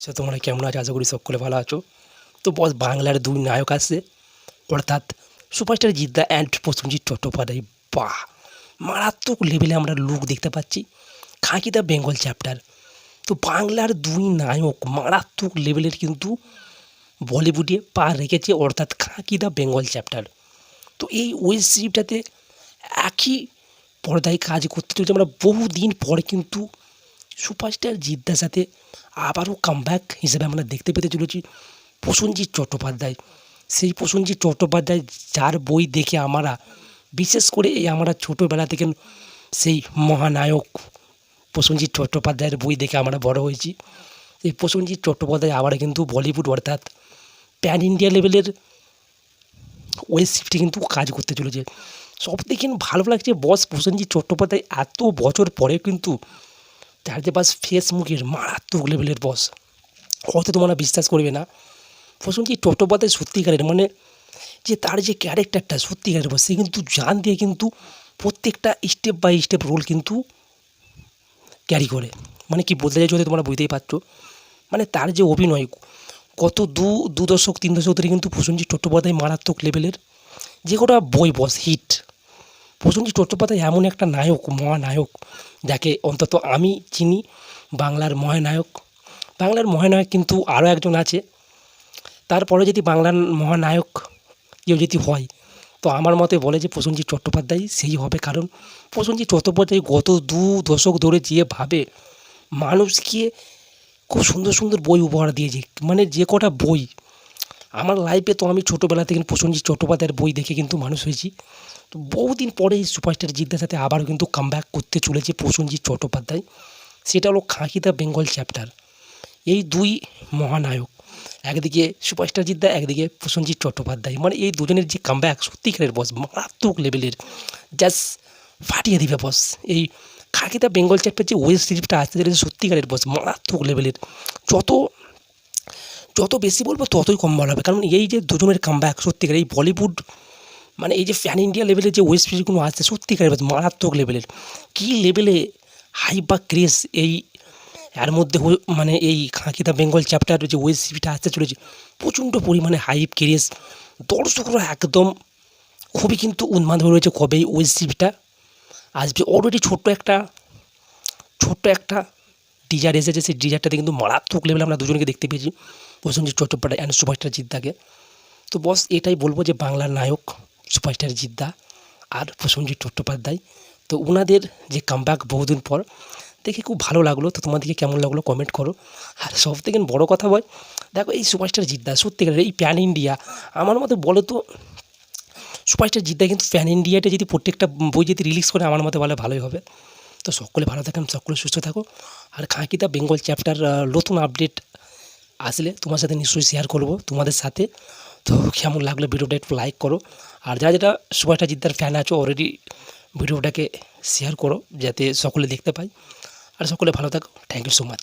সে তোমরা কেমন আছো? আশা করি সকলে ভালো আছো। তো বস, বাংলার দুই নায়ক আসছে অর্থাৎ সুপারস্টার জিদ্দা অ্যান্ড প্রসেনজিৎ চট্টোপাধ্যায়। বাহ! মারাত্মক লেভেলে আমরা লুক দেখতে পাচ্ছি। খাঁকি দ্য বেঙ্গল চ্যাপ্টার তো বাংলার দুই নায়ক মারাত্মক লেভেলের কিন্তু বলিউডে পা রেখেছে, অর্থাৎ খাঁকি দ্য বেঙ্গল চ্যাপ্টার তো এই ওয়েব সিরিজটাতে একই পর্দায় কাজ করতে চলেছে। আমরা বহুদিন পরে কিন্তু সুপারস্টার জিদ্দার সাথে আবারও কামব্যাক হিসেবে আমরা দেখতে পেতে চলেছি প্রসেনজিৎ চট্টোপাধ্যায়। সেই প্রসেনজিৎ চট্টোপাধ্যায় যার বই দেখে আমরা, বিশেষ করে এই আমরা ছোটোবেলা থেকে সেই মহানায়ক প্রসেনজিৎ চট্টোপাধ্যায়ের বই দেখে আমরা বড় হয়েছি। এই প্রসেনজিৎ চট্টোপাধ্যায় আবার কিন্তু বলিউড অর্থাৎ প্যান ইন্ডিয়া লেভেলের ওয়েব শিফটে কিন্তু কাজ করতে চলেছে। সব থেকে ভালো লাগছে বস প্রসেনজিৎ চট্টোপাধ্যায় এত বছর পরে কিন্তু তার যে বাস ফেসবুকের মারাত্মক লেভেলের বস হয়তো তোমরা বিশ্বাস করবে না। প্রসেনজিৎ চট্টোপাধ্যায় সত্যিকারের মানে যে তার যে ক্যারেক্টারটা সত্যিকারের বস সে কিন্তু জান দিয়ে কিন্তু প্রত্যেকটা স্টেপ বাই স্টেপ রোল কিন্তু ক্যারি করে। মানে কি বলতে চাইছো তোমরা বুঝতেই পারছ। মানে তার যে অভিনয় গত দু দু দশক, তিন দশক ধরে কিন্তু প্রসেনজিৎ চট্টোপাধ্যায় মারাত্মক লেভেলের যে কটা বই বস হিট প্রসেনজিৎ চট্টোপাধ্যায় এমন একটা নায়ক, মহানায়ক, যাকে অন্তত আমি চিনি, বাংলার মহানায়ক। বাংলার মহানায়ক কিন্তু আরও একজন আছে। তারপরে যদি বাংলার মহানায়ক কেউ যদি হয়, তো আমার মতে বলে যে প্রসেনজিৎ চট্টোপাধ্যায় সেই হবে। কারণ প্রসেনজিৎ চট্টোপাধ্যায় গত দু দশক ধরে যেভাবে মানুষকে খুব সুন্দর সুন্দর বই উপহার দিয়েছে। মানে যে কটা বই আমার লাইফে তো আমি ছোটোবেলা থেকে প্রসেনজিৎ চট্টোপাধ্যায়ের বই দেখে কিন্তু মানুষ হয়েছি। তো বহুদিন পরে এই সুপারস্টার জিদ্দার সাথে আবারও কিন্তু কামব্যাক করতে চলেছে প্রসেনজিৎ চট্টোপাধ্যায়। সেটা হলো খাঁকি দ্য বেঙ্গল চ্যাপ্টার এই দুই মহানায়ক, একদিকে সুপারস্টার জিদ্দা, একদিকে প্রসেনজিৎ চট্টোপাধ্যায়। মানে এই দুজনের যে কামব্যাক সত্যিকারের বস মারাত্মক লেভেলের জাস্ট ফাটিয়ে দিবে বস এই খাঁকি দ্য বেঙ্গল চ্যাপ্টার যে ওয়েব সিরিজটা আসতে চলেছে সত্যিকারের বস মারাত্মক লেভেলের যত যত বেশি বলব ততই কম বলা হবে। কারণ এই যে দুজনের কামব্যাক সত্যিকার এই বলিউড মানে এই যে ফ্যান ইন্ডিয়া লেভেলের যে ওয়েব সিরিজগুলো আসছে সত্যিকারের মারাত্মক লেভেলের কী লেভেলে হাই বা ক্রেজ এই, এর মধ্যে মানে এই খাঁকি দ্য বেঙ্গল চ্যাপ্টার যে ওয়েব সিরিজটা আসতে চলেছে, প্রচণ্ড পরিমাণে হাইপ ক্রেজ দর্শকরা একদম, খুবই কিন্তু উন্মাদ হয়ে রয়েছে কবে এই ওয়েব সিরিজটা আসবে অলরেডি ছোট্ট একটা ছোট্ট একটা ডিজার এসেছে, সেই ডিজারটাতে কিন্তু মারাত্মক লেভেলে আমরা দুজনকে দেখতে পেয়েছি। প্রসেনজিৎ চট্টোপাধ্যায় অ্যান্ড সুপারস্টার জিদ্দাকে তো বস এটাই বলব যে বাংলার নায়ক সুপারস্টার জিদ্দা আর প্রসেনজিৎ চট্টোপাধ্যায়। তো ওনাদের যে কামব্যাক বহুদিন পর, দেখে খুব ভালো লাগল। তো তোমাদেরকে কেমন লাগল কমেন্ট করো। আর সব থেকে বড়ো কথা বল, দেখো এই সুপারস্টার জিদ্দা সত্যিকারের এই প্যান ইন্ডিয়া আমার মতে বলো তো সুপারস্টার জিদ্দা কিন্তু প্যান ইন্ডিয়াতে যদি প্রত্যেকটা বই যদি রিলিজ করে, আমার মতে বলে ভালোই হবে। তো সকলে ভালো থাকেন, সকলে সুস্থ থাকো আর খাঁকিতা বেঙ্গল চ্যাপ্টার নতুন আপডেট আসলে তোমার সাথে নিশ্চয়ই শেয়ার করব, তোমাদের সাথে। তো কেমন লাগল ভিডিওটা একটু লাইক করো। আর যারা যেটা সুভাষটা জিদ্দার ফ্যান আছো অলরেডি ভিডিওটাকে শেয়ার করো, যাতে সকলে দেখতে পায়। আর সকলে ভালো থাকো। Thank you so much